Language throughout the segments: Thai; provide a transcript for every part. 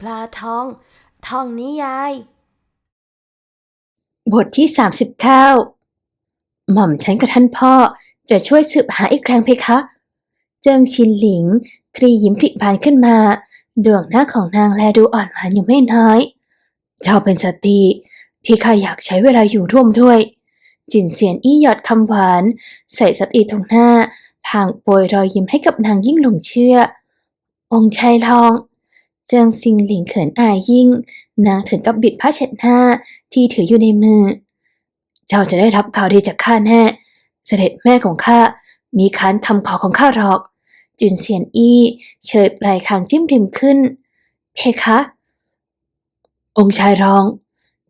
ปลาทอง ทองนิยาย บทที่สามสิบเก้าหม่อมฉันกับท่านพ่อจะช่วยสืบหาอีกครั้งเพคะ เจิงชินหลิงครียิ้มผลิบานขึ้นมา ดวงหน้าของนางแลดูอ่อนหวานอยู่ไม่น้อย เจ้าเป็นสตรีที่ข้าอยากใช้เวลาอยู่ร่วมด้วย จินเสียนอี้หยอดคำหวาน ใส่สตรีตรงหน้าพางโปรยรอยยิ้มให้กับนางยิ่งหลงเชื่อ องค์ชายทองเจิงซิงหลิงเขินอายยิ่ง นางถึงกับบิดผ้าเช็ดหน้าที่ถืออยู่ในมือ เจ้าจะได้รับข่าวดีจากข้าแน่ เสด็จแม่ของข้ามีคันทำขอของข้าหรอก จุนเซียนอี้เฉยปลายคางจิ้มริมขึ้น เพคะ องค์ชายรอง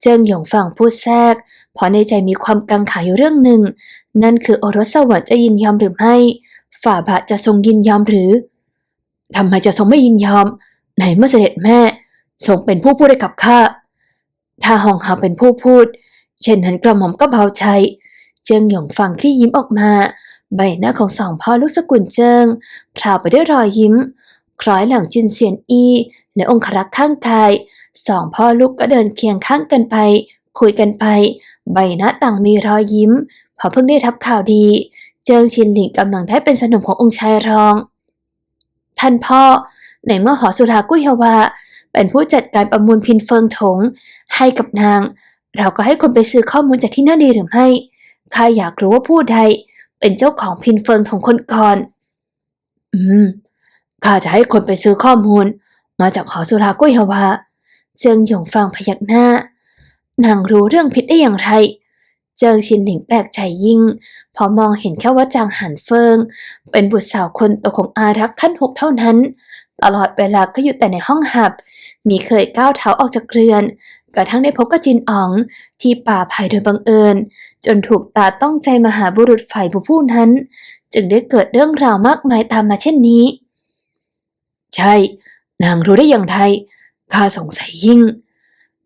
จิงหยงฝั่งพูดแทรกเพราะในใจมีความกังขาอยู่เรื่องหนึ่ง นั่นคือโอรสสวรรค์จะยินยอมหรือไม่ ฝ่าบาทจะทรงยินยอมหรือทำไมจะทรงไม่ยินยอมไหนเมื่อเสด็จแม่ทรงเป็นผู้พูดให้กับข้าถ้าหองหาเป็นผู้พูด เช่นนั้นกระหม่อมก็เบาใจเจิงหยงฟังที่ยิ้มออกมา ใบหน้าของสองพ่อลูกสกุลเจิงพราวไปด้วยรอยยิ้ม คล้อยหลังจินเซียนอี้และองครักษ์ข้างกายสองพ่อลูกก็เดินเคียงข้างกันไป คุยกันไป ใบหน้าต่างมีรอยยิ้มเพอเพิ่งได้รับข่าวดี เจิงชินหลิงกำลังได้เป็นสนมขององค์ชายรอง ท่านพ่อในเมื่อหอสุรากุยฮวาเป็นผู้จัดการประมูลพินเฟิงถง ให้กับนาง เราก็ให้คนไปซื้อข้อมูลจากที่นั่นดีหรือไม่ข้าอยากรู้ว่าผู้ใด เป็นเจ้าของพินเฟิงถงคนก่อน อืม ข้าจะให้คนไปซื้อข้อมูล มาจากหอสุรากุ้ยฮวาเจิงหยงฟังพยักหน้านางรู้เรื่องพิษได้อย่างไร เจิงชินหลิงแปลกใจยิ่ง พอมองเห็นแค่ว่าจางหันเฟิง เป็นบุตรสาวคนโตของอารักขั้นหกเท่านั้น ตลอดเวลาก็อยู่แต่ในห้องหับ มีเคยก้าวเท้าออกจากเรือน กระทั่งได้พบกับจินอ๋อง ที่ป่าไผ่โดยบังเอิญ จนถูกตาต้องใจมหาบุรุษฝ่ายผู้ผู้นั้น จึงได้เกิดเรื่องราวมากมายตามมาเช่นนี้ ใช่ นางรู้ได้อย่างไรข้าสงสัยยิ่ง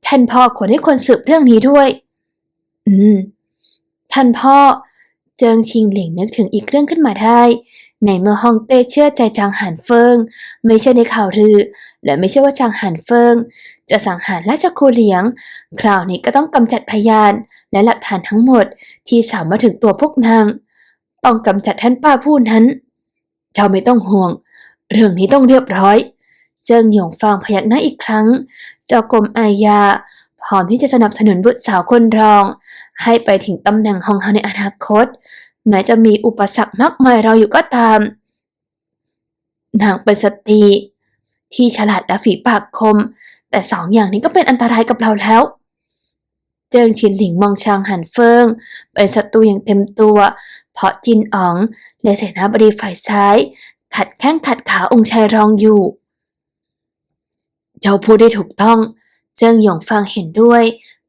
ท่านพ่อควรให้คนสืบเรื่องนี้ด้วย อืม ท่านพ่อ เจิงชิงหลิงนึกถึงอีกเรื่องขึ้นมาได้ ในเมื่อฮองเต้เชื่อใจจางหันเฟิง ไม่ใช่ในข่าวลือ และไม่ใช่ว่าจางหันเฟิง จะสังหารราชครูเหลียง คราวนี้ก็ต้องกำจัดพยานและหลักฐานทั้งหมดที่สาวมาถึงตัวพวกนาง ต้องกำจัดท่านป้าผู้นั้น เจ้าไม่ต้องห่วง เรื่องนี้ต้องเรียบร้อย เจิงหยงฟางพยักหน้าอีกครั้ง เจ้ากรมอาญาพร้อมที่จะสนับสนุนบุตรสาวคนรอง ให้ไปถึงตำแหน่งฮองเฮาในอนาคต แม้จะมีอุปสรรคมากมายรออยู่ก็ตาม นางเป็นสตรีที่ฉลาดและฝีปากคม แต่สองอย่างนี้ก็เป็นอันตรายกับเราแล้ว เจิงชินหลิงมองชางหันเฟิง เป็นศัตรูอย่างเต็มตัว เพราะจินอ๋องและเสนาบดีฝ่ายซ้าย ขัดแข้งขัดขาองค์ชายรองอยู่ เจ้าพูดได้ถูกต้อง เจิงหยงฟังเห็นด้วย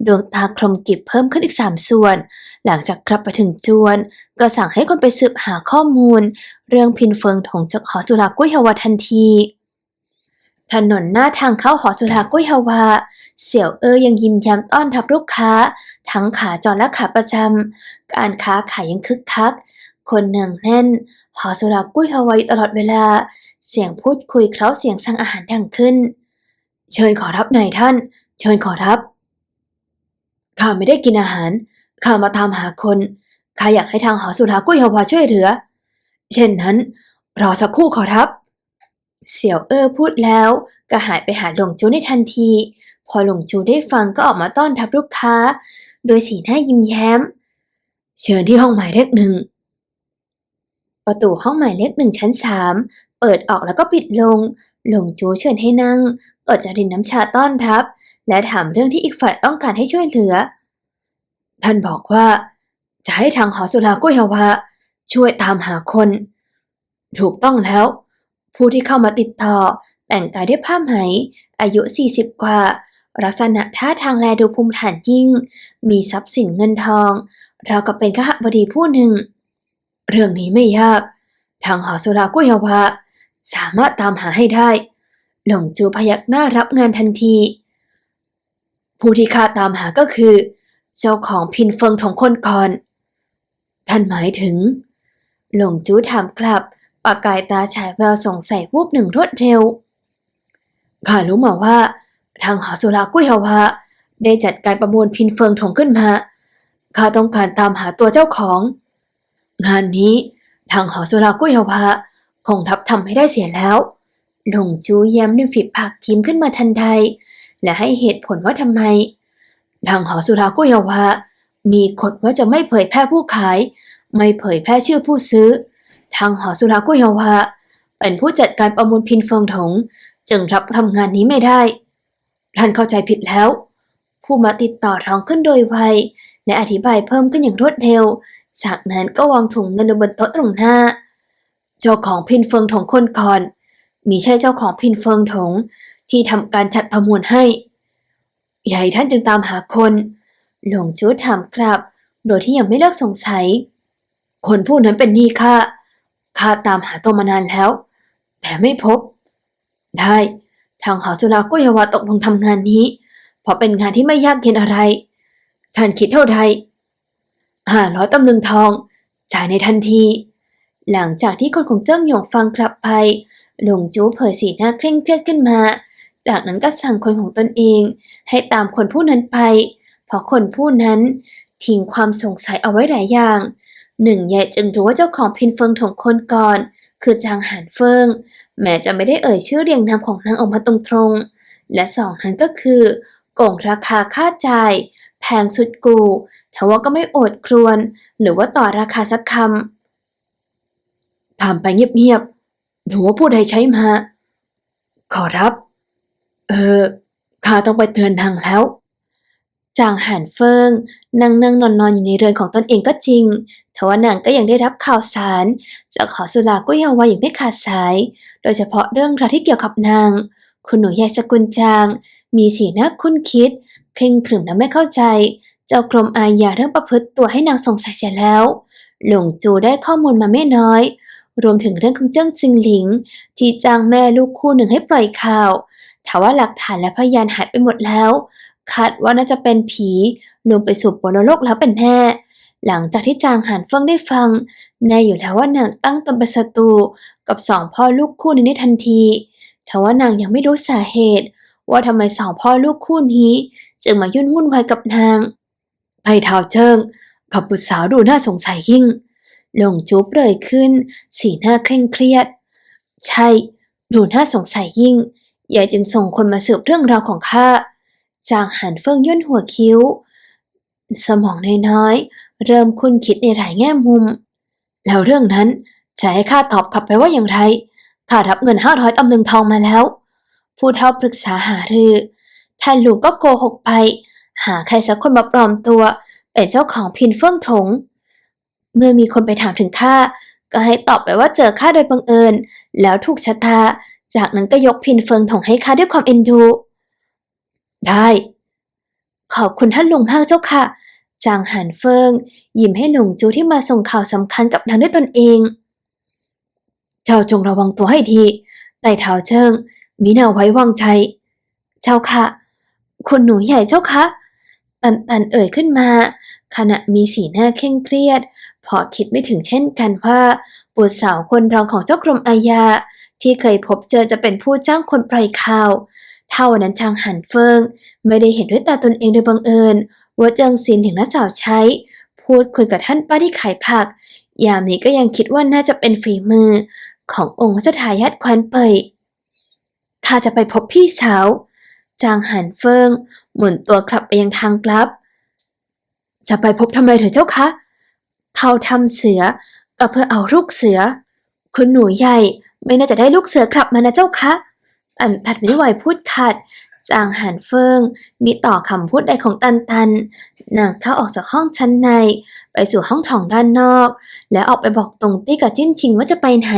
ดวงตาคลมกิบเพิ่มขึ้นอีกสามส่วน หลังจากกลับไปถึงจวน ก็สั่งให้คนไปสืบหาข้อมูล เรื่องพินเฟิงถงจากหอสุรากุ้ยฮวาทันทีถนนหน้าทางเข้าหอสุรากุ้ยฮวา เสี่ยวเออยังยิ้มย้มต้อนรับลูกค้า ทั้งขาจรและขาประจำ การค้าขายยังคึกคัก คนเนืองแน่น หอสุรากุ้ยฮวาอยู่ตลอดเวลา เสียงพูดคุยเคล้าเสียงสั่งอาหารดังขึ้น เชิญขอรับนายท่าน เชิญขอรับ ข้าไม่ได้กินอาหาร ข้ามาตามหาคน ข้าอยากให้ทางหอสุรากุ้ยฮวาช่วยเหลือ เช่นนั้น รอสักครู่ขอรับ เสี่ยวเออพูดแล้วก็หายไปหาหลงจูในทันที พอหลงจูได้ฟังก็ออกมาต้อนรับลูกค้า โดยสีหน้ายิ้มแย้ม เชิญที่ห้องหมายเลขหนึ่ง ประตูห้องหมายเลขหนึ่งชั้นสามเปิดออกแล้วก็ปิดลง หลงจูเชิญให้นั่งก็จะรินน้ำชาต้อนรับ และถามเรื่องที่อีกฝ่ายต้องการให้ช่วยเหลือ ท่านบอกว่า จะให้ทางหอสุรากุยฮวาช่วยตามหาคน ถูกต้องแล้ว ผู้ที่เข้ามาติดต่อแต่งกายด้วยผ้าไหม อายุ 40 กว่า ลักษณะท่าทางแลดูภูมิฐานยิ่ง มีทรัพย์สินเงินทอง เราวกับเป็นขหบดีผู้หนึ่ง เรื่องนี้ไม่ยาก ทางหอสุรากุยฮวาสามารถตามหาให้ได้ หลงจูพยักหน้ารับงานทันที ผู้ที่ข้าตามหาก็คือ เจ้าของพินเฟิงถงคนก่อน ท่านหมายถึง หลงจูถามกลับ ปากกายตาฉายแววสงสัยวูบหนึ่งรวดเร็ว ข้ารู้มาว่า ทางหอสุรากุยฮาวาได้จัดการประมูลพินเฟิงถงขึ้นมา ข้าต้องการตามหาตัวเจ้าของ งานนี้ทางหอสุรากุ้ยฮาวาคงทับทำไม่ได้เสียแล้วหลงจูแย้มริมฝีปากยิ้มขึ้นมาทันใด และให้เหตุผลว่าทำไม ทางหอสุรากุ้ยฮาวามีกฎว่าจะไม่เผยแพร่ผู้ขาย ไม่เผยแพร่ชื่อผู้ซื้อ ทางหอสุรากุ้ยฮาวาเป็นผู้จัดการประมูลพินเฟิงถง จึงรับทำงานนี้ไม่ได้ ท่านเข้าใจผิดแล้ว ผู้มาติดต่อร้องขึ้นโดยไวและอธิบายเพิ่มขึ้นอย่างรวดเร็ว จากนั้นก็วางถุงเงินลงบนโต๊ะตรงหน้า เจ้าของพินเฟิงถงคนก่อน มีใช่เจ้าของพินเฟิงถงที่ทำการจัดประมูลให้ ใหญ่ท่านจึงตามหาคน หลวงจู้ถามกลับ โดยที่ยังไม่เลิกสงสัย คนผู้นั้นเป็นนี่ข้าข้าตามหาตัวมานานแล้ว แต่ไม่พบ ได้ ทางหอสุรากุยวาตกลงทำงานนี้ เพราะเป็นงานที่ไม่ยากเย็นอะไร ท่านคิดเท่าใด ห้าร้อยตำลึงทอง จ่ายในทันที หลังจากที่คนของเจิ้งหยงฟังกลับไปหลวงจู้เผยสีหน้าเคร่งเครียดขึ้นมา จากนั้นก็สั่งคนของตนเอง ให้ตามคนผู้นั้นไป เพราะคนผู้นั้นทิ้งความสงสัยเอาไว้หลายอย่าง หนึ่งแย่จึงรู้ว่าเจ้าของพินเฟิงถงคนก่อน คือจางหานเฟิง แม้จะไม่ได้เอ่ยชื่อเรียงนามของนางออกมาตรงๆ และสองนั้นก็คือโกงราคาค่าจ่าย แพงสุดกู ทว่าก็ไม่โอดครวน หรือว่าต่อราคาสักคำถามไปเงียบๆ หนูว่าผู้ใดใช้มา ขอรับ เออข้าต้องไปเตือนนางแล้วจางหันเฟิงนั่งนั่งนอนนอนอยู่ในเรือนของตนเองก็จริงทว่านางก็ยังได้รับข่าวสารจากขอสุรากุยฮาวาอย่างไม่ขาดสาย โดยเฉพาะเรื่องราวที่เกี่ยวกับนาง คุณหนูยายสกุลจาง มีสีหน้าคุ้นคิด เคร่งขรึมและไม่เข้าใจ เจ้ากรมอาญาเรื่องประพฤติตัวให้นางสงสัยเสียแล้ว หลงจูได้ข้อมูลมาไม่น้อย รวมถึงเรื่องของเจิ้งจิงหลิง ที่จ้างแม่ลูกคู่หนึ่งให้ปล่อยข่าวทว่าหลักฐานและพยานหายไปหมดแล้ว คาดว่าน่าจะเป็นผีลวงไปสู่ปรโลกแล้วเป็นแน่หลังจากที่จางหันเฟิงได้ฟังแน่อยู่แล้วว่านางตั้งตนเป็นศัตรูกับสองพ่อลูกคู่นี้ในทันทีทว่านางยังไม่รู้สาเหตุ ว่าทำไมสองพ่อลูกคู่นี้ จึงมายุ่นวุ่นวายกับนาง ไต่เท้าเจิงกับบุตรสาวดูน่าสงสัยยิ่ง หลงจูบเลยขึ้น สีหน้าเคร่งเครียด ใช่ ดูน่าสงสัยยิ่งยายจึงส่งคนมาสืบเรื่องราวของข้า จางหันเฟิงย่นหัวคิ้ว สมองน้อยๆ เริ่มคุ้นคิดในหลายแง่มุม แล้วเรื่องนั้นจะให้ข้าตอบกลับไปว่าอย่างไร ข้ารับเงินห้าร้อยตำลึงทองมาแล้ว ผู้เฒ่าปรึกษาหารือท่านลุงก็โกหกไป หาใครสักคนมาปลอมตัว เป็นเจ้าของพินเฟื่องถง เมื่อมีคนไปถามถึงข้าก็ให้ตอบไปว่าเจอข้าโดยบังเอิญ แล้วถูกชะตา จากนั้นก็ยกพินเฟิงถงให้ข้าด้วยความเอ็นดู ได้ ขอบคุณท่านลุงมากเจ้าค่ะ จางหันเฟิง ยิ้มให้หลงจูที่มาส่งข่าวสำคัญกับนางด้วยตนเอง เจ้าจงระวังตัวให้ดีไต่เท้าเจิงมีแนวไว้วางใจ เจ้าค่ะ คุณหนูใหญ่เจ้าคะ ตันตันเอ่ยขึ้นมา ขณะมีสีหน้าเคร่งเครียดเพราะคิดไม่ถึงเช่นกันว่าบุตรสาวคนรองของเจ้ากรมอาญาที่เคยพบเจอจะเป็นผู้จ้างคนปล่อยข่าว เท่านั้นจางหันเฟิง ไม่ได้เห็นด้วยตาตนเองโดยบังเอิญว่าเจิงซินหลิงและสาวใช้ พูดคุยกับท่านป้าที่ขายผัก ยามนี้ก็ยังคิดว่าน่าจะเป็นฝีมือ ขององค์รัชทายาทคว้นเปยข้าจะไปพบพี่สาว จางหันเฟิงหมุนตัวกลับไปยังทางกลับ จะไปพบทำไมเถอะเจ้าคะเขาทำเสือก็เพื่อเอาลูกเสือ คุณหนูใหญ่ไม่น่าจะได้ลูกเสือกลับมานะเจ้าคะตันตันไม่ไหวพูดขัด จางหันเฟิงมีต่อคำพูดใดของตันตันนางเข้าออกจากห้องชั้นใน ไปสู่ห้องถองด้านนอก แล้วออกไปบอกตรงตี้กับจิ้นชิงว่าจะไปไหน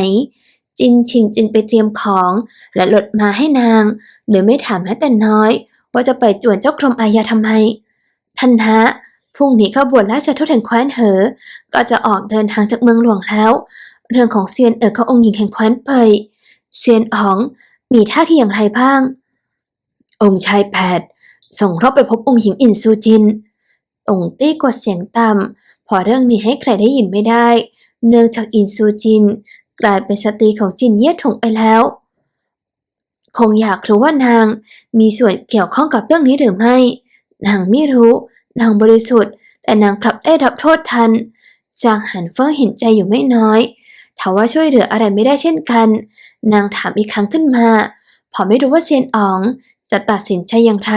จินชิงจึงไปเตรียมของและหลดมาให้นางโดยไม่ถามแม้แต่น้อย ว่าจะไปจวนเจ้ากรมอาญาทำไม ท่านฮะพรุ่งนี้ขบวนราชทูตแห่งแคว้นเหอ ก็จะออกเดินทางจากเมืองหลวงแล้ว เรื่องของเซียนเอ๋อกับองค์หญิงแห่งแคว้นเปยเซียนอ๋องมีท่าทีอย่างไรบ้าง องค์ชายแผดส่งรอบไปพบองค์หญิงอินซูจินตงตี้กดเสียงต่ำพอเรื่องนี้ให้ใครได้ยินไม่ได้ เนื่องจากอินซูจิน กลายเป็นสตรีของจินเย่ถงไปแล้ว คงอยากรู้ว่านางมีส่วนเกี่ยวข้องกับเรื่องนี้หรือไม่ นางไม่รู้ นางบริสุทธิ์ แต่นางกลับได้รับโทษทันจางหันเฟิงเห็นใจอยู่ไม่น้อยถามว่าช่วยเหลืออะไรไม่ได้เช่นกัน นางถามอีกครั้งขึ้นมาพอไม่รู้ว่าเซียนอ๋องจะตัดสินใจอย่างไร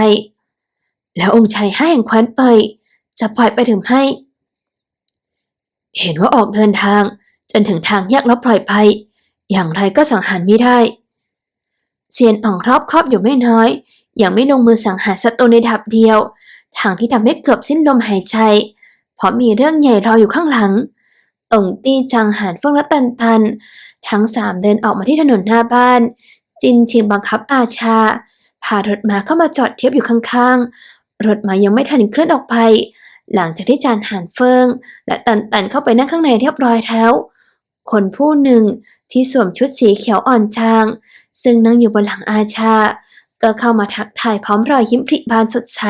แล้วองค์ชายห้าแห่งแคว้นเปยจะปล่อยไปถึงให้ เห็นว่าออกเดินทาง จนถึงทางแยกแล้วปล่อยไปอย่างไรก็สังหารไม่ได้เซียนอ่องรอบคอบอยู่ไม่น้อย ยังไม่ลงมือสังหารศัตรูในดับเดียว ทางที่ทำให้เกือบสิ้นลมหายใจ เพราะมีเรื่องใหญ่รออยู่ข้างหลังตงตี้จังหานเฟิงและตันตัน ทั้งสามเดินออกมาที่ถนนหน้าบ้าน จินชิงบังคับอาชา พารถมาเข้ามาจอดเทียบอยู่ข้างๆ รถมายังไม่ทันเคลื่อนออกไป หลังจากที่จานหานเฟิง และตันตันเข้าไปนั่งข้างในเรียบร้อยแล้ว คนผู้หนึ่งที่สวมชุดสีเขียวอ่อนจาง ซึ่งนั่งอยู่บนหลังอาชา ก็เข้ามาทักทายพร้อมรอยยิ้มพริบานสดใส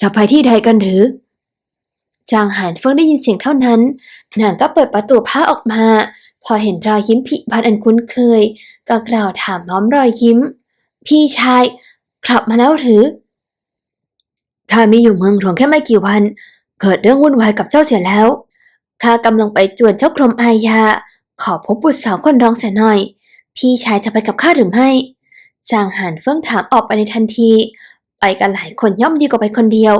จะไปที่ใดกันหรือ จางหานเฟิงได้ยินเสียงเท่านั้น นางก็เปิดประตูผ้าออกมา พอเห็นรอยยิ้มผิบานอันคุ้นเคย ก็กล่าวถามพร้อมรอยยิ้ม พี่ชายกลับมาแล้วหรือข้ามีอยู่เมืองหลวงแค่ไม่กี่วัน เกิดเรื่องวุ่นวายกับเจ้าเสียแล้ว ข้ากำลังไปจวนเจ้ากรมอาญา ขอพบบุตรสาวคนรองเสียหน่อย พี่ชายจะไปกับข้าหรือไม่ จางหานเฟิ่งถามออกไปในทันที ไปกันหลายคนย่อมดีกว่าไปคนเดียว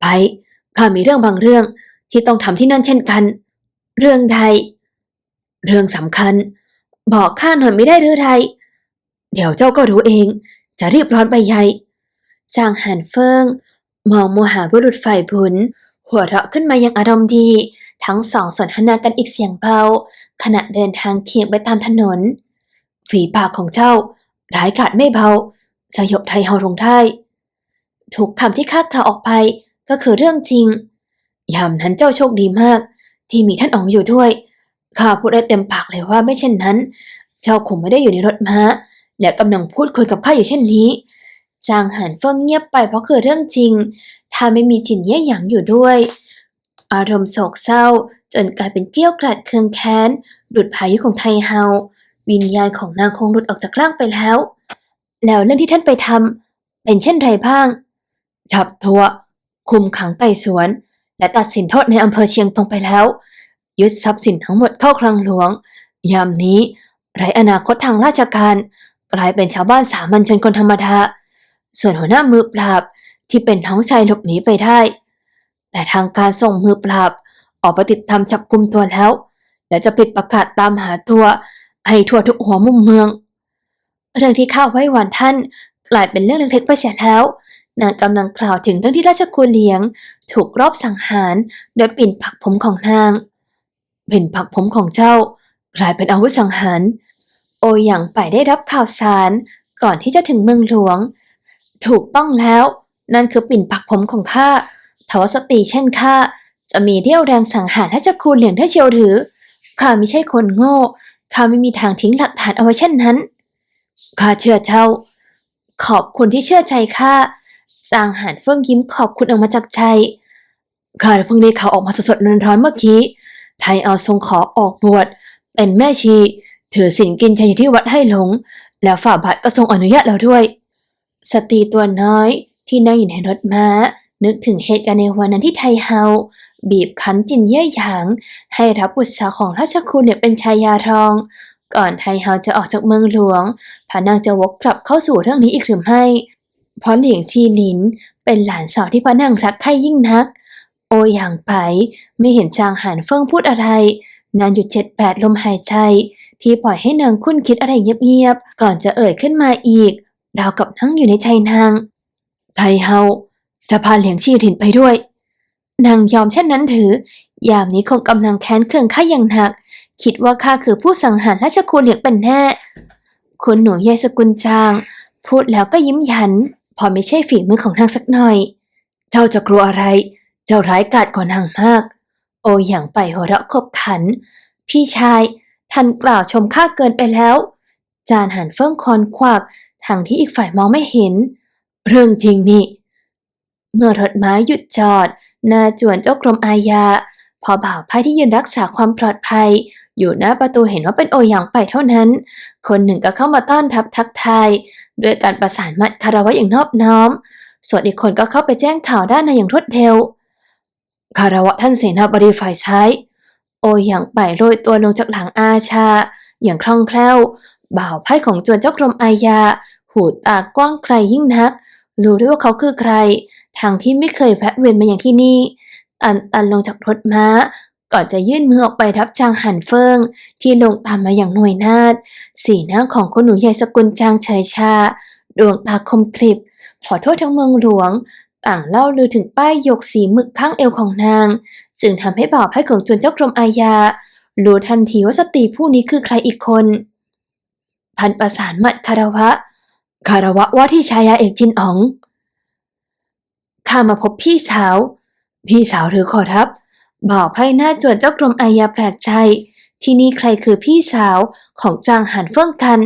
ไป ข้ามีเรื่องบางเรื่องที่ต้องทำที่นั่นเช่นกัน เรื่องใด เรื่องสำคัญ บอกข้าหน่อยไม่ได้หรือไร เดี๋ยวเจ้าก็รู้เอง จะรีบร้อนไปใหญ่ จางหันเฟิงมองโมหาบุรุษฝ่ายบุญหัวเราะขึ้นมาย่างอารมณ์ดี ทั้งสองสนทนากันอีกเสียงเบาขณะเดินทางเคียงไปตามถนน ฝีปากของเจ้า ร้ายกาจไม่เบาสยบไทยเฮาลงได้ถูกคำที่ข้ากล่าวออกไปก็คือเรื่องจริง ยามนั้นเจ้าโชคดีมาก ที่มีท่านอ๋องอยู่ด้วย ข้าพูดได้เต็มปากเลยว่าไม่เช่นนั้น เจ้าคงไม่ได้อยู่ในรถม้า และกำลังพูดคุยกับข้าอยู่เช่นนี้ จางหันเฟิงเงียบไปเพราะคือเรื่องจริง ถ้าไม่มีจินเย่หยางอยู่ด้วย อารมณ์โศกเศร้า จนกลายเป็นเกลี้ยวกล่อดเคืองแค้นดุดพายุของไทเฮา วิญญาณของนางคงหลุดออกจากร่างไปแล้ว แล้วเรื่องที่ท่านไปทำเป็นเช่นไรบ้างจับตัวคุมขังไต่สวน และตัดสินโทษในอำเภอเชียงตงไปแล้ว ยึดทรัพย์สินทั้งหมดเข้าคลังหลวง ยามนี้ไรอนาคตทางราชการ กลายเป็นชาวบ้านสามัญชนคนธรรมดาส่วนหัวหน้ามือปราบที่เป็นท้องชายหลบหนีไปได้ แต่ทางการส่งมือปราบ ออกไปติดตามจับกลุ่มตัวแล้ว และจะปิดประกาศตามหาตัวให้ทั่วทุกหัวมุมเมือง เรื่องที่ข้าไว้วานท่านกลายเป็นเรื่องเล็กๆไปเสียแล้ว นางกำลังกล่าวถึงเรื่องที่ราชกุลเลี้ยง ถูกรอบสังหารโดยปิ่นผักผมของนางปิ่นผักผมของเจ้ากลายเป็นอาวุธสังหาร โอหยางไปได้รับข่าวสารก่อนที่จะถึงเมืองหลวง ถูกต้องแล้ว นั่นคือปิ่นผักผมของข้า ทวสตรีเช่นข้าจะมีเรี่ยวแรงสังหารราชกุลเหลียงได้เชียวหรือข้าไม่ใช่คนโง่ข้าไม่มีทางทิ้งหลักฐานเอาไว้เช่นนั้นข้าเชื่อเจ้า ขอบคุณที่เชื่อใจข้าจางหานเฟิ่องยิ้มขอบคุณออกมาจากใจข้าเพิ่งได้ข่าวออกมาสดๆร้อนๆเมื่อกี้ไทยเอาทรงขอออกบวชเป็นแม่ชีถือศีลกินชัยที่วัดให้หลง แล้วฝ่าบาทก็ทรงอนุญาตแล้วด้วย สตรีตัวน้อยที่นั่งอยู่ในรถม้า นึกถึงเหตุการณ์ในวันนั้นที่ไทเฮา บีบคั้นจินเย่หยาง ให้รับบุตรสาวของราชคุณเหลียเป็นชายาทอง ก่อนไทเฮาจะออกจากเมืองหลวงพานางจะวกกลับเข้าสู่เรื่องนี้อีกหรือไม่เพราะเหลียงชีหลิน เป็นหลานสาวที่พระนางรักใคร่ยิ่งนัก โออย่างไปไม่เห็นจางหานเฟิ่งพูดอะไรนานหยุดเจ็ดแปดลมหายใจ ที่ปล่อยให้นางคุ้นคิดอะไรเงียบๆก่อนจะเอ่ยขึ้นมาอีกราวกับนั่งอยู่ในใจนางไทเฮา จะพาเหลียงชีหลินไปด้วย นางยอมเช่นนั้นถือ ยามนี้คงกำลังแค้นเคืองข้าอย่างหนัก คิดว่าข้าคือผู้สังหารราชคูเหลียงเป็นแน่ คุณหนูยายสกุลจาง พูดแล้วก็ยิ้มยัน พอไม่ใช่ฝีมือของนางสักหน่อย เจ้าจะกลัวอะไร เจ้าร้ายกาจกว่านางมาก โออย่างไปหัวเราะขบขัน พี่ชายท่านกล่าวชมข้าเกินไปแล้ว จานหันเฟิ่งคอนควักทางที่อีกฝ่ายมองไม่เห็น เรื่องจริงนี่ เมื่อรถม้าหยุดจอดหน้าจวนเจ้ากรมอาญา พอบ่าวไพ่ที่ยืนรักษาความปลอดภัย อยู่หน้าประตูเห็นว่าเป็นโอหยางไปเท่านั้น คนหนึ่งก็เข้ามาต้อนรับทักทายด้วยการประสานมัดคารวะอย่างนอบน้อม ส่วนอีกคนก็เข้าไปแจ้งข่าวด้านในอย่างรวดเร็ว คารวะท่านเสนาบดีฝ่ายซ้าย โอหยางไปโรยตัวลงจากหลังอาชา อย่างคล่องแคล่ว บ่าวไพ่ของจวนเจ้ากรมอาญา หูตากว้างไกลยิ่งนัก รู้ด้วยว่าเขาคือใคร ทางที่ไม่เคยแวะเวียนมาอย่างที่นี่ อันตันลงจากรถม้า ก่อนจะยื่นมือออกไปรับจางหันเฟิง ที่ลงตามมาอย่างหน่วยนาฏสีหน้าของคนหนูใหญ่สกุลจางเฉยชา ดวงตาคมกริบ ขอโทษทั้งเมืองหลวง ต่างเล่าลือถึงป้ายหยกสีหมึกข้างเอวของนาง จึงทำให้บ่าวไพ่ของจวนเจ้ากรมอาญารู้ทันทีว่าสตรีผู้นี้คือใครอีกคน พันประสานมัดคารวะ คารวะว่าที่ชายาเอกจินอ๋อง ข้ามาพบพี่สาว พี่สาวหรือขอรับบ่าไพ่หน้าจวนเจ้ากรมอาญาแปลกใจ ที่นี่ใครคือพี่สาวของจางหันเฟิ่องกัน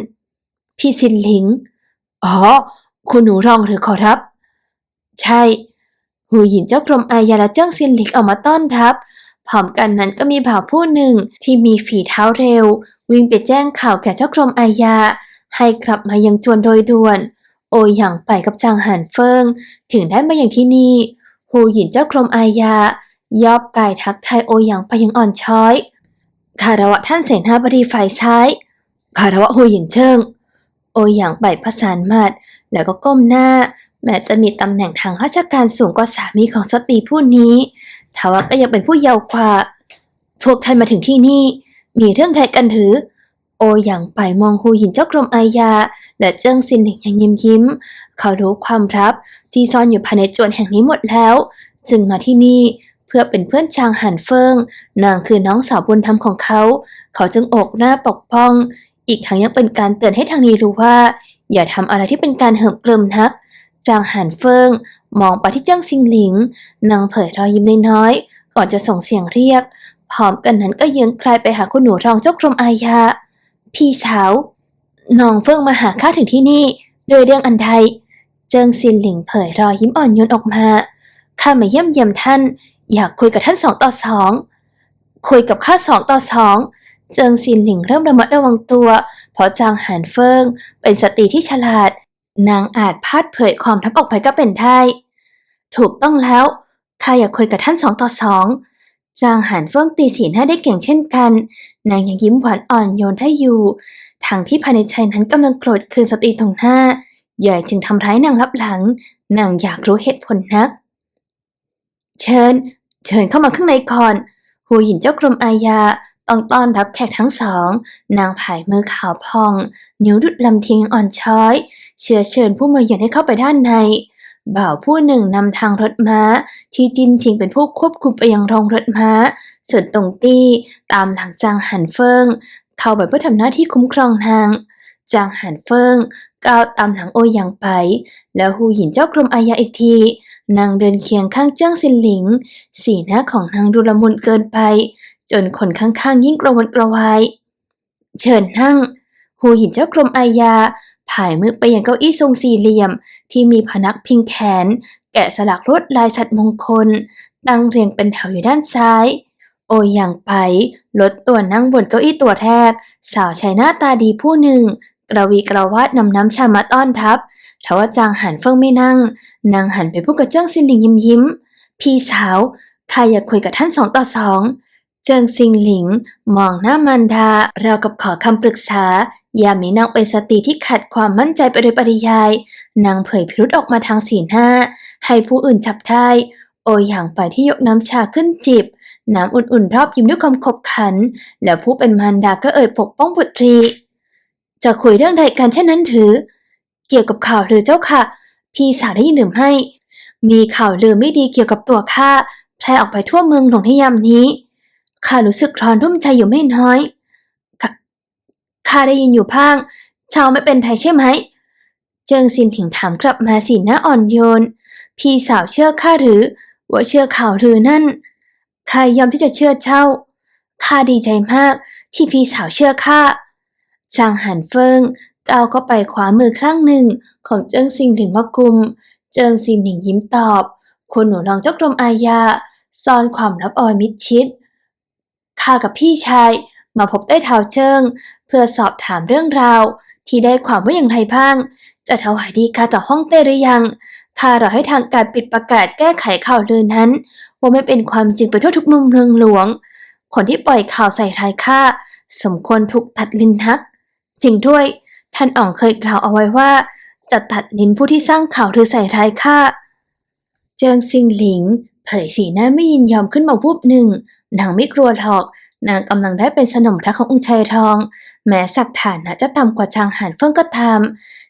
พี่ซินหลิง อ๋อ คุณหนูรองหรือขอรับ ใช่ หูหยินเจ้ากรมอาญาและเจิ้งซินหลิงออกมาต้อนรับ พร้อมกันนั้นก็มีบ่าวผู้หนึ่งที่มีฝีเท้าเร็ว วิ่งไปแจ้งข่าวแก่เจ้ากรมอาญาให้กลับมายังจวนโดยด่วน โอหยางไปกับจางหันเฟิง ถึงได้มาอย่างที่นี่ หูหยินเจ้ากรมอาญายอบกายทักทายโอหยางไปยังอ่อนช้อยคารวะท่านเสนาบดีฝ่ายซ้ายคารวะหูหยินเชิง โอหยางไปประสานมัดแล้วก็ก้มหน้า แม้จะมีตำแหน่งทางราชการสูงกว่าสามีของสตรีผู้นี้ทว่าก็ยังเป็นผู้เยาว์กว่า พวกท่านมาถึงที่นี่ มีเรื่องใดกันหรือ โอหยางไปมองหูหยินเจ้ากรมอาญา และเจิ้งซินหลิงยังยิ้มยิ้ม เขารู้ความลับที่ซ่อนอยู่ภายในจวนแห่งนี้หมดแล้ว จึงมาที่นี่เพื่อเป็นเพื่อนจางหันเฟิง นางคือน้องสาวบุญธรรมของเขา เขาจึงอกหน้าปกป้อง อีกทั้งยังเป็นการเตือนให้ทางนี้รู้ว่า อย่าทำอะไรที่เป็นการเหิมเกริมนัก จางหันเฟิง มองไปที่เจิ้งซิงหลิง นางเผยรอยยิ้มน้อยๆก่อนจะส่งเสียงเรียก พร้อมกันนั้นก็เยื้องคลายไปหาคุณหนูรองเจ้ากรมอาญา พี่สาวน้องเฟิงมาหาข้าถึงที่นี่โดยเรื่องอันใดเจิงซินหลิงเผยรอยยิ้มอ่อนโยนออกมาข้ามาเยี่ยมเยียมท่าน อยากคุยกับท่านสองต่อสองคุยกับข้าสองต่อสองเจิงซินหลิงเริ่มระมัดระวังตัว เพราะจางหานเฟิงเป็นสตรีที่ฉลาด นางอาจพาดเผยความทับออกไปก็เป็นได้ ถูกต้องแล้วข้าอยากคุยกับท่านสองต่อสอง จางหานเฟิงตีสีหน้าได้เก่งเช่นกัน นางยังยิ้มหวานอ่อนโยนได้อยู่ทางที่ภายในใจนั้นกำลังโกรธคืนสตรีตรงหน้าใหญ่จึงทำร้ายนางลับหลัง นางอยากรู้เหตุผลนัก เชิญ เชิญเข้ามาข้างในก่อนหูหยินเจ้ากรมอาญาต้องต้อนรับแขกทั้งสอง นางผายมือขาวพอง นิ้วดุดลำเทียงยังอ่อนช้อย เชื้อเชิญผู้มาเยือนให้เข้าไปด้านใน บ่าวผู้หนึ่งนำทางรถม้า ที่จินชิงเป็นผู้ควบคุมไปยังโรงรถม้า ส่วนตรงตี้ตามหลังจางหันเฟิง เข้าไปเพื่อทำหน้าที่คุ้มครองนาง จางหันเฟิงก้าวตามหลังโอหยางไป แล้วหูหยินเจ้ากรมอาญาอีกที นางเดินเคียงข้างเจิ้งซินหลิง สีหน้าของนางดูละมุนเกินไป จนคนข้างๆยิ่งกระวนกระวาย เชิญนั่งหูหยินเจ้ากรมอาญา ผายมือไปอยังเก้าอี้ทรงสี่เหลี่ยม ที่มีพนักพิงแขน แกะสลักลวดลายสัตว์มงคล ตั้งเรียงเป็นแถวอยู่ด้านซ้าย โอหยางไปลดตัวนั่งบนเก้าอี้ตัวแรก สาวใช้หน้าตาดีผู้หนึ่ง กระวีกระวาดนำน้ำชามาต้อนรับทว่าจางหันเฟิงไม่นั่ง นางหันไปพูดกับเจิ้งซินหลิงยิ้มยิ้ม พี่สาวข้าอยากคุยกับท่านสองต่อสองเจิงซิงหลิง มองหน้ามันดาเรากับขอคำปรึกษา ยามีนางเป็นสตรีที่ขัดความมั่นใจไปโดยปริยาย นางเผยพิรุษออกมาทางสีหน้า ให้ผู้อื่นจับได้ โออย่างไปที่ยกน้ำชาขึ้นจิบ น้ำอุ่นๆรอบยิ้มด้วยความขบขัน แล้วผู้เป็นมารดาก็เอ่ยปกป้องบุตรี จะคุยเรื่องใดกันเช่นนั้นถือ เกี่ยวกับข่าวลือเจ้าค่ะ พี่สาวได้ยินหรือไม่ มีข่าวลือไม่ดีเกี่ยวกับตัวข้าแพร่ออกไปทั่วเมืองหลวงในยามนี้ข้ารู้สึกร้อนรุ่มใจอยู่ไม่น้อย ข้าได้ยินอยู่พางชาวไม่เป็นไทยใช่ไหม เจิงซินถิงถามกลับมาสีหน้าอ่อนโยน พี่สาวเชื่อข้าหรือ ว่าเชื่อข่าวลือนั่นข้ายอมที่จะเชื่อเจ้าข้าดีใจมากที่พี่สาวเชื่อข้าจางหันเฟิงก้าวเข้าไปขวามือข้งหนึ่งของเจิงซิงหลิงมากุม เจิงซินหนิงยิ้มตอบคุณหนูลองเจ้ากรมอาญาซ่อนความลับเอาไว้มิดชิดข้ากับพี่ชายมาพบใต้เท้าเชิง เพื่อสอบถามเรื่องราว ที่ได้ความว่าอย่างไรบ้าง จะถวายดีกาต่อห้องเต้หรือยังข้ารอให้ทางการปิดประกาศแก้ไขข่าวลือนั้น ว่าไม่เป็นความจริงไปทั่วทุกมุมเมืองหลวง คนที่ปล่อยข่าวใส่ทายข้าสมควรถูกตัดลิ้นนัก จริงด้วย ท่านอ่องเคยกล่าวเอาไว้ว่า จะตัดลิ้นผู้ที่สร้างข่าวหรือใส่ร้ายข้าเจิงซิงหลิง เผยสีหน้าไม่ยินยอมขึ้นมาวูบหนึ่งนางไม่กลัวหรอก นางกำลังได้เป็นสนมรักขององค์ชายทอง แม้สักฐานะจะต่ำกว่าจางหานเฟิ่งก็ตาม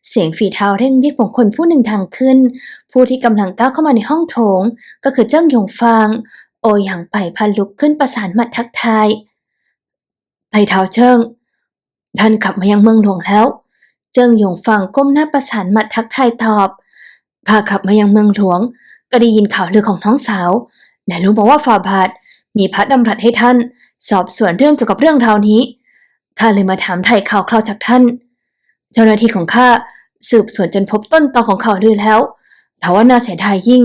เสียงฝีเท้าเร่งรีบของคนผู้หนึ่งทางขึ้น ผู้ที่กำลังก้าวเข้ามาในห้องโถง ก็คือเจิ้งหยงฟาง โอหยางไปพันลุกขึ้นประสานหมัดทักทายไต่เท้าเจิ้งท่านกลับมายังเมืองหลวงแล้ว เจิ้งหยงฟางก้มหน้าประสานหมัดทักทายตอบข้ากลับมายังเมืองหลวง ก็ได้ยินข่าวลือของน้องสาว และรู้มาว่าฝ่าบาทมีพระดำรัสให้ท่าน สอบสวนเรื่องเกี่ยวกับเรื่องราวนี้ข้าเลยมาถามไถ่ข่าวคราวจากท่าน เจ้าหน้าที่ของข้าสืบสวนจนพบต้นตอของข่าวลือแล้วทว่าน่าเสียดายยิ่ง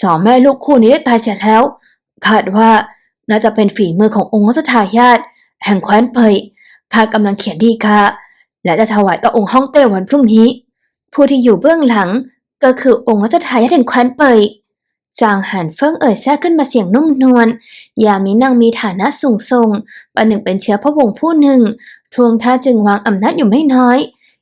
สองแม่ลูกคู่นี้ได้ตายเสียแล้ว คาดว่าน่าจะเป็นฝีมือขององค์รัชทายาทแห่งแคว้นเปยข้ากำลังเขียนดีกาและจะถวายต่อองค์ฮ่องเต้วันพรุ่งนี้ ผู้ที่อยู่เบื้องหลังก็คือองค์รัชทายาทแห่งแคว้นเปย จางหันเฟิ่งเอ่ยแทรกขึ้นมาเสียงนุ่มนวล ยามนี้นางมีฐานะสูงส่งประหนึ่งเป็นเชื้อพระวงศ์ผู้หนึ่ง ทวงท่าจึงวางอำนาจอยู่ไม่น้อย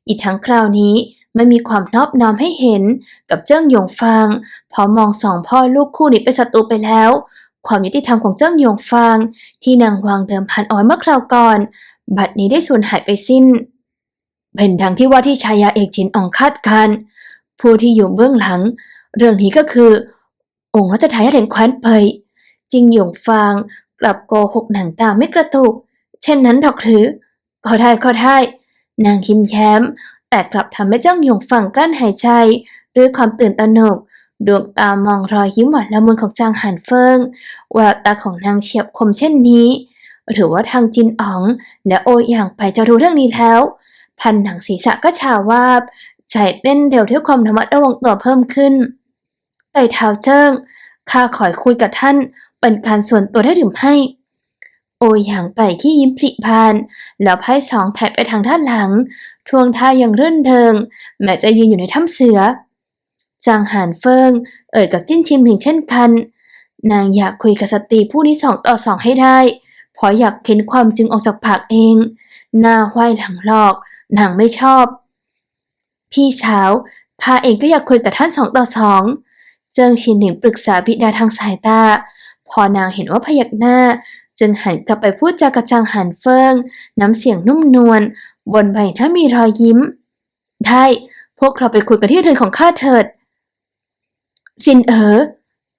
อีกทั้งคราวนี้ไม่มีความนอบน้อมให้เห็นกับเจิ้งหยงฟางเพอมองสองพ่อลูกคู่นี้เป็นศัตรูไปแล้ว ความยุติธรรมของเจิ้งหยงฟาง ที่นางวางเดิมพันอาไว้เมื่อคราวก่อน บัดนี้ได้สูญหายไปสิ้น เป็นดังที่ว่าที่ชายาเอกจินอองคาดการผู้ที่อยู่เบื้องหลัง เรื่องนี้ก็คือ องค์รัชทายาทแห่งแคว้นเปยจิงหยงฟางกลับโกหกหนังตาไม่กระตุก เช่นนั้นหรอกหรือก็ได้ก็ได้นางคิมแย้ม แต่กลับทำให้เจ้าหยงฟางกลั้นหายใจด้วยความตื่นตระหนกดวงตามองรอยยิ้มหวานละมุนของจางหันเฟิงแววตาของนางเฉียบคมเช่นนี้ หรือว่าทางจินอ๋อง และโอหยางไปจะรู้เรื่องนี้แล้ว พันหนังศีรษะก็ชาวาบใจเต้นเร็วด้วยความระมัดระวังตัวเพิ่มขึ้น ไต่เท้าเจิ้งข้าขอคุยกับท่านเป็นการส่วนตัวได้หรือไม่โอหยางไปขี้ยิ้มผลิพาน แล้วไพ่สองแถบไปทางด้านหลัง ทวงท่ายังรื่นเริง แม้จะยืนอยู่ในถ้ำเสือ จางหานเฟิง เอ่ยกับจิ้นชิมถึงเช่นกัน นางอยากคุยกับสตรีผู้นี้สองต่อสองให้ได้ เพราะอยากเค้นความจริงออกจากปากเอง หน้าไหวหลังหลอก นางไม่ชอบ พี่สาวข้าเองก็อยากคุยกับท่านสองต่อสอง เจิงชินหลิงปรึกษาบิดาทางสายตา พอนางเห็นว่าพยักหน้า จึงหันกลับไปพูดจากับจางหันเฟิง น้ำเสียงนุ่มนวลบนใบหน้ามีรอยยิ้ม ได้ พวกเราไปคุยกันที่เรือนของข้าเถิดสินเอ๋อ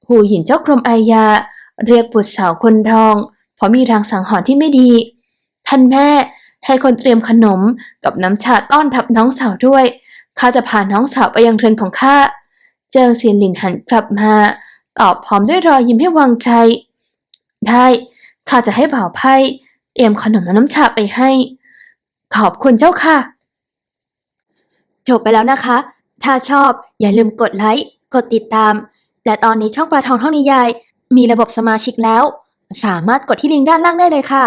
หูหยินเจ้ากรมอาญา เรียกบุตรสาวคนรอง เพราะมีรางสังหรณ์ที่ไม่ดี ท่านแม่ให้คนเตรียมขนมกับน้ำชาต้อนรับน้องสาวด้วย ข้าจะพาน้องสาวไปยังเรือนของข้า เจิงเซียนหลินหันกลับมาตอบพร้อมด้วยรอยยิ้มให้วางใจ ได้ข้าจะให้บ่าวไพ่เตรียมขนมและน้ำชาไปให้ ขอบคุณเจ้าค่ะ จบไปแล้วนะคะ ถ้าชอบอย่าลืมกดไลค์ กดติดตาม และตอนนี้ช่องปลาทองท่องนิยาย มีระบบสมาชิกแล้ว สามารถกดที่ลิงก์ด้านล่างได้เลยค่ะ